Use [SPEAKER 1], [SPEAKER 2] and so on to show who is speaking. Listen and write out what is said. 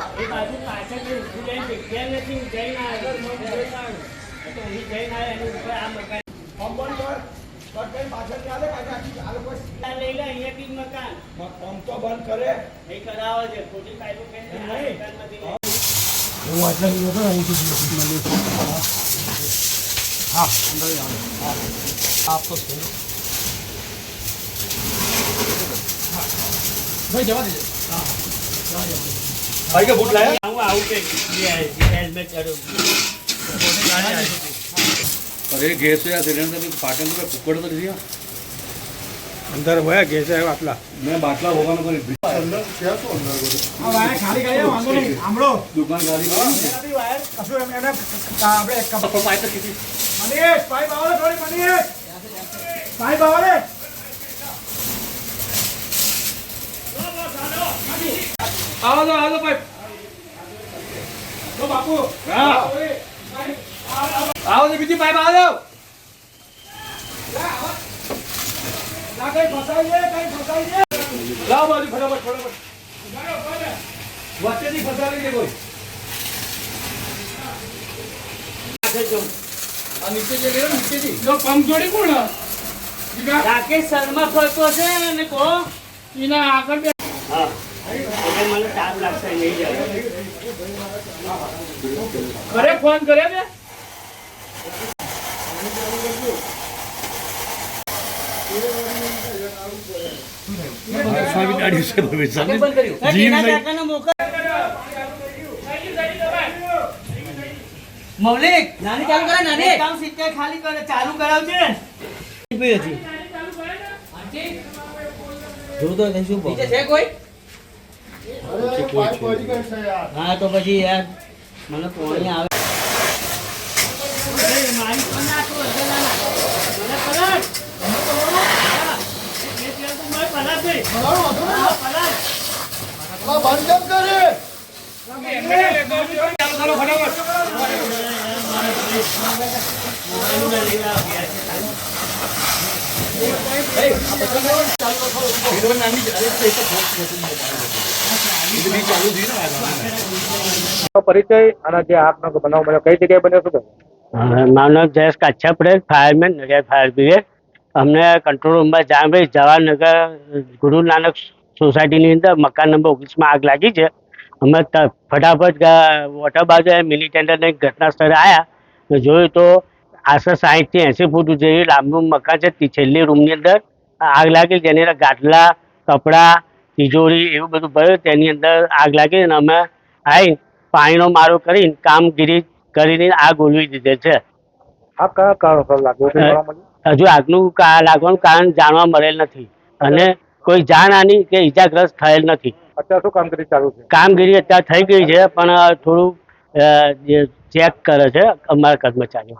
[SPEAKER 1] બાજુ પાછળથી ઊભું જઈને જગ્યા તો હું જોઈને આવ્યો એની ઉપર આ મકાન
[SPEAKER 2] ફોર્મ બંધ કર. બંધ કરીને પાછળ ચાલે કાકા આખી આ લોકો
[SPEAKER 1] આ લઈ લે અહીંયાથી જ મકાન
[SPEAKER 2] તો
[SPEAKER 1] એ
[SPEAKER 2] નહીં.
[SPEAKER 1] મકાનમાંથી લઈ.
[SPEAKER 2] હું આવો આપ ભાઈ જવા દેજો ભાઈ કે બૂટ લાયા?
[SPEAKER 1] આવું આવું કે હેલ્મેટ ચડું
[SPEAKER 3] અરે ગેસ યા સિલિન્ડરની પાટણ તો કુકડ તો નથી
[SPEAKER 2] અંદર હોય ગેસ આવ્યો આટલા.
[SPEAKER 3] મેં બાટલા હોવાનું કરી
[SPEAKER 2] આ વાયર ખાલી કરી વાંધો નહીં. સાંભળો.
[SPEAKER 3] દુકાન ખાલી કરી
[SPEAKER 2] વાયર કશું એમ એને આપણે કપ-
[SPEAKER 3] પાઇપ કીધી
[SPEAKER 2] મનીષ પાઇપ આવો થોડી મનીષ પાઇપ આવો ને
[SPEAKER 3] આવો તો આવો
[SPEAKER 2] ભાઈ. બાપુ.
[SPEAKER 3] હા. આવો તો બીજી પાઇપ આવો
[SPEAKER 2] ના કઈ ફસાઈ દે કઈ ફસાઈ દે.
[SPEAKER 3] લાવ બાજુ ફટાફટ ફટાફટ. વચ્ચેથી ફસાવી દે કોઈ. આ નીચે જે ગયો નીચેથી.
[SPEAKER 4] જો પંપ જોડી કોણ
[SPEAKER 1] રાકેશ શર્મા ફરતો છે અને કહો
[SPEAKER 4] એના આગળ બે
[SPEAKER 1] હા. એટલે મને તાપ લાગશે નહીં જાય.
[SPEAKER 4] ઘરે ફોન કરે બે
[SPEAKER 3] સ્વામી દાઢી છે ભવિષ્ય
[SPEAKER 1] જીના મૌલિક નાની ચાલુ કરે નાની. કામ સિત્તેર ખાલી કરે ચાલુ કરાવજે. નીચે છે કોઈ? હા તો પછી યાર મને પોણી આવે. મારી પણ
[SPEAKER 2] પરિચય અને જે આપનો બનાવ બન્યો, કઈ જગ્યાએ બન્યો શું
[SPEAKER 5] ફાયરમેન નડિયાદ ફાયર બ્રિગેડ અમને કંટ્રોલ રૂમમાં જામભાઈ જવાહરનગર ગુરુ નાનક સોસાયટીની અંદર મકાન નંબર ઓગણીસમાં આગ લાગી છે. અમે ફટાફટ વોટર બાજુ મિની ટેન્ડરને ઘટના સ્થળે આવ્યા જોયું તો આશરે સાહીઠથી એંસી ફૂટ જેવી લાંબુ મકાન છે છેલ્લી રૂમની અંદર. આગ લાગી જેની અંદર ગાદલા કપડાં તિજોરી એવું બધું ભર્યું તેની અંદર આગ લાગી અને અમે આવી પાણીનો મારો કરીને કામગીરી કરીને આગ ઓલવી દીધે છે? હજુ આગનું લાગવાનું કારણ જાણવા મળેલ નથી અને કોઈ જાનહાની કે ઈજાગ્રસ્ત થયેલ નથી.
[SPEAKER 2] અત્યારે શું કામગીરી ચાલુ છે?
[SPEAKER 5] કામગીરી અત્યારે થઈ ગઈ છે પણ થોડું ચેક કરે છે અમારા કર્મચારીઓ.